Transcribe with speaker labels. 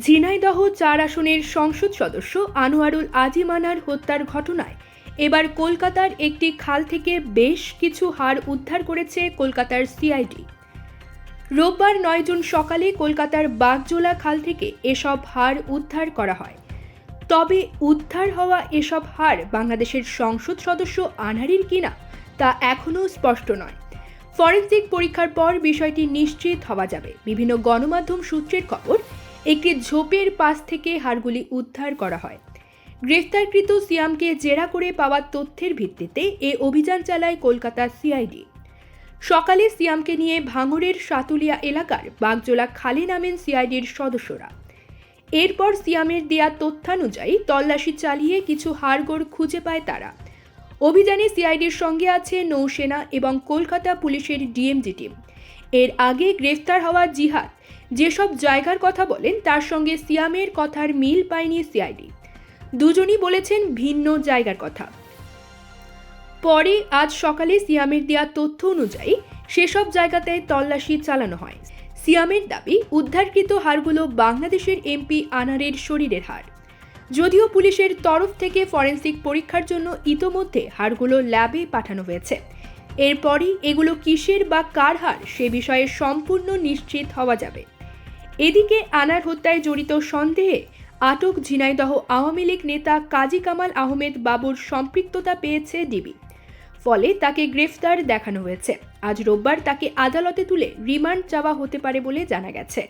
Speaker 1: ঝিনাইদহ চার আসনের সংসদ সদস্য আনোয়ারুল আজিমানার হত্যার ঘটনায় এবার কলকাতার একটি খাল থেকে বেশ কিছু হাড় উদ্ধার করেছে কলকাতার সিআইডি। রোববার নয় জুন সকালে কলকাতার বাগজোলা খাল থেকে এসব হাড় উদ্ধার করা হয়। তবে উদ্ধার হওয়া এসব হাড় বাংলাদেশের সংসদ সদস্য আনহারির কিনা তা এখনও স্পষ্ট নয়। ফরেনসিক পরীক্ষার পর বিষয়টি নিশ্চিত হওয়া যাবে। বিভিন্ন গণমাধ্যম সূত্রের খবর একটি ঝোপের পাশ থেকে হাড়গুলি উদ্ধার করা হয়। গ্রেফতারকৃত সিয়ামকে জেরা করে পাওয়া তথ্যের ভিত্তিতে এ অভিযান চালায় কলকাতা সিআইডি। সকালে সিয়ামকে নিয়ে ভাঙড়ের সাতুলিয়া এলাকার বাগজোলা খালে নামেন সিআইডির সদস্যরা। এরপর সিয়ামের দেয়া তথ্যানুযায়ী তল্লাশি চালিয়ে কিছু হাড়গোড় খুঁজে পায় তারা। অভিযানে সিআইডির সঙ্গে আছে নৌসেনা এবং কলকাতা পুলিশের ডিএমজি টিম। এর আগে গ্রেফতার হওয়া জিহাদ যেসব জায়গার কথা বলেন, তার সঙ্গে সিয়ামের কথার মিল পায়নি সিআইডি। দুজনই বলেছেন ভিন্ন জায়গার কথা। পরে আজ সকালে সিয়ামের দেওয়া তথ্য অনুযায়ী সেসব জায়গাতে তল্লাশি চালানো হয়। সিয়ামের দাবি, উদ্ধারকৃত হারগুলো বাংলাদেশের এমপি আনারের শরীরের হার। যদিও পুলিশের তরফ থেকে ফরেন্সিক পরীক্ষার জন্য ইতোমধ্যে হাড়গুলো ল্যাবে পাঠানো হয়েছে। এরপরই এগুলো কিসের বা কার হার, সে বিষয়ে সম্পূর্ণ নিশ্চিত হওয়া যাবে। এদিকে আনার হত্যায় জড়িত সন্দেহে আটক ঝিনাইদহ আওয়ামী লীগ নেতা কাজী কামাল আহমেদ বাবুর সম্পৃক্ততা পেয়েছে ডিবি। ফলে তাকে গ্রেফতার দেখানো হয়েছে। আজ রোববার তাকে আদালতে তুলে রিমান্ড চাওয়া হতে পারে বলে জানা গেছে।